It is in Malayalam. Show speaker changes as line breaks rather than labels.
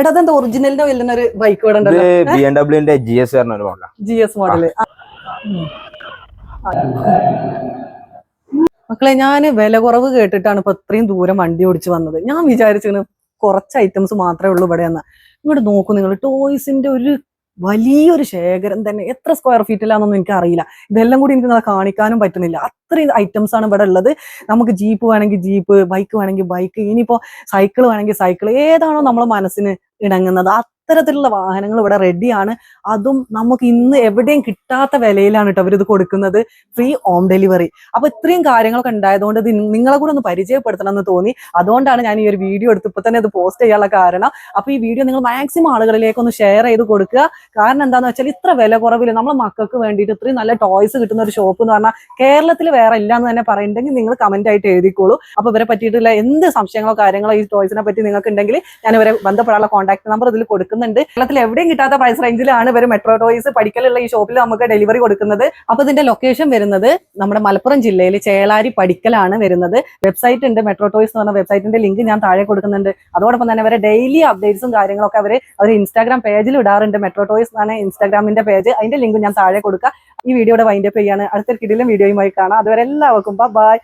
എടാ ഒറിജിനലിന്റെ വലിയ ഒരു ബൈക്ക് ഇവിടെ ഉണ്ടല്ലോ.
ബി എം ഡബ്ല്യൂന്റെ ജി എസ് പറഞ്ഞ ഒരു മോഡലാണ്
ജി എസ് മോഡൽ മക്കളെ ഞാൻ വില കുറവ് കേട്ടിട്ടാണ് ഇപ്പൊ ഇത്രയും ദൂരം വണ്ടി ഓടിച്ചു വന്നത്. ഞാൻ വിചാരിച്ചിങ്ങനെ കുറച്ച് ഐറ്റംസ് മാത്രമേ ഉള്ളൂ ഇവിടെ എന്ന് ഇവിടെ നോക്കൂ നിങ്ങൾ ടോയ്സിന്റെ ഒരു വലിയൊരു ശേഖരം തന്നെ. എത്ര സ്ക്വയർ ഫീറ്റിലാണെന്നൊന്നും എനിക്ക് അറിയില്ല. ഇതെല്ലാം കൂടി എനിക്ക് കാണിക്കാനും പറ്റുന്നില്ല. അത്രയും ഐറ്റംസ് ആണ് ഇവിടെ ഉള്ളത്. നമുക്ക് ജീപ്പ് വേണമെങ്കിൽ ജീപ്പ് ബൈക്ക് വേണമെങ്കിൽ ബൈക്ക് ഇനിയിപ്പോ സൈക്കിൾ വേണമെങ്കിൽ സൈക്കിൾ ഏതാണോ നമ്മളെ മനസ്സിന് ഇണങ്ങുന്നത്. അത്തരത്തിലുള്ള വാഹനങ്ങൾ ഇവിടെ റെഡിയാണ് അതും നമുക്ക് ഇന്ന് എവിടെയും കിട്ടാത്ത വിലയിലാണ് കേട്ടോ അവരിത് കൊടുക്കുന്നത്. ഫ്രീ ഹോം ഡെലിവറി അപ്പൊ ഇത്രയും കാര്യങ്ങളൊക്കെ ഉണ്ടായതുകൊണ്ട് ഇത് നിങ്ങളെ കൂടെ ഒന്ന് പരിചയപ്പെടുത്തണം എന്ന് തോന്നി. അതുകൊണ്ടാണ് ഞാൻ ഈ ഒരു വീഡിയോ എടുത്ത് ഇപ്പൊ തന്നെ ഇത് പോസ്റ്റ് ചെയ്യാനുള്ള കാരണം. അപ്പൊ ഈ വീഡിയോ നിങ്ങൾ മാക്സിമം ആളുകളിലേക്ക് ഒന്ന് ഷെയർ ചെയ്ത് കൊടുക്കുക. കാരണം എന്താന്ന് വെച്ചാൽ ഇത്ര വില കുറവിൽ നമ്മളെ മക്കൾക്ക് വേണ്ടിയിട്ട് ഇത്രയും നല്ല ടോയ്സ് കിട്ടുന്ന ഒരു ഷോപ്പ് എന്ന് പറഞ്ഞാൽ കേരളത്തിൽ വേറെ ഇല്ല എന്ന് തന്നെ പറയുന്നുണ്ടെങ്കിൽ നിങ്ങൾ കമന്റ് ആയിട്ട് എഴുതിക്കോളൂ. അപ്പൊ ഇവരെ പറ്റിയിട്ടുള്ള എന്ത് സംശയങ്ങളോ കാര്യങ്ങളോ ഈ ടോയ്സിനെ പറ്റി നിങ്ങൾക്ക് ഉണ്ടെങ്കിൽ ഞാൻ ഇവരെ ബന്ധപ്പെടാനുള്ള കോൺടാക്ട് നമ്പർ ഇതിൽ കൊടുക്കുന്നുണ്ട് കേരളത്തിൽ എവിടെയും കിട്ടാത്ത പ്രൈസ് റേഞ്ചിലാണ് ഇവർ മെട്രോ ടോയ്സ് പഠിക്കലുള്ള ഈ ഷോപ്പിൽ നമുക്ക് ഡെലിവറി കൊടുക്കുന്നത്. അപ്പൊ ഇതിന്റെ ലൊക്കേഷൻ വരുന്നത് നമ്മുടെ മലപ്പുറം ജില്ലയിൽ ചേളാരി പഠിക്കലാണ് വരുന്നത്. വെബ്സൈറ്റ് ഉണ്ട് മെട്രോ ടോയ്സ് എന്ന് പറഞ്ഞ വെബ്സൈറ്റിന്റെ ലിങ്ക് ഞാൻ താഴെ കൊടുക്കുന്നുണ്ട്. അതോടൊപ്പം തന്നെ അവരെ ഡെയിലി അപ്ഡേറ്റ്സും കാര്യങ്ങളൊക്കെ അവർ അവർ ഇൻസ്റ്റാഗ്രാം പേജിൽ ഇടാറുണ്ട്. മെട്രോ ടോയ്സ് എന്നാണ് ഇൻസ്റ്റാഗ്രാമിന്റെ പേജ് അതിന്റെ ലിങ്ക് ഞാൻ താഴെ കൊടുക്കുക ഈ വീഡിയോയുടെ വൈൻഡപ്പ് ചെയ്യാണ്. അടുത്തൊരു കിടിലും വീഡിയോയുമായി കാണാം. അതുവരെ എല്ലാവർക്കും ബൈ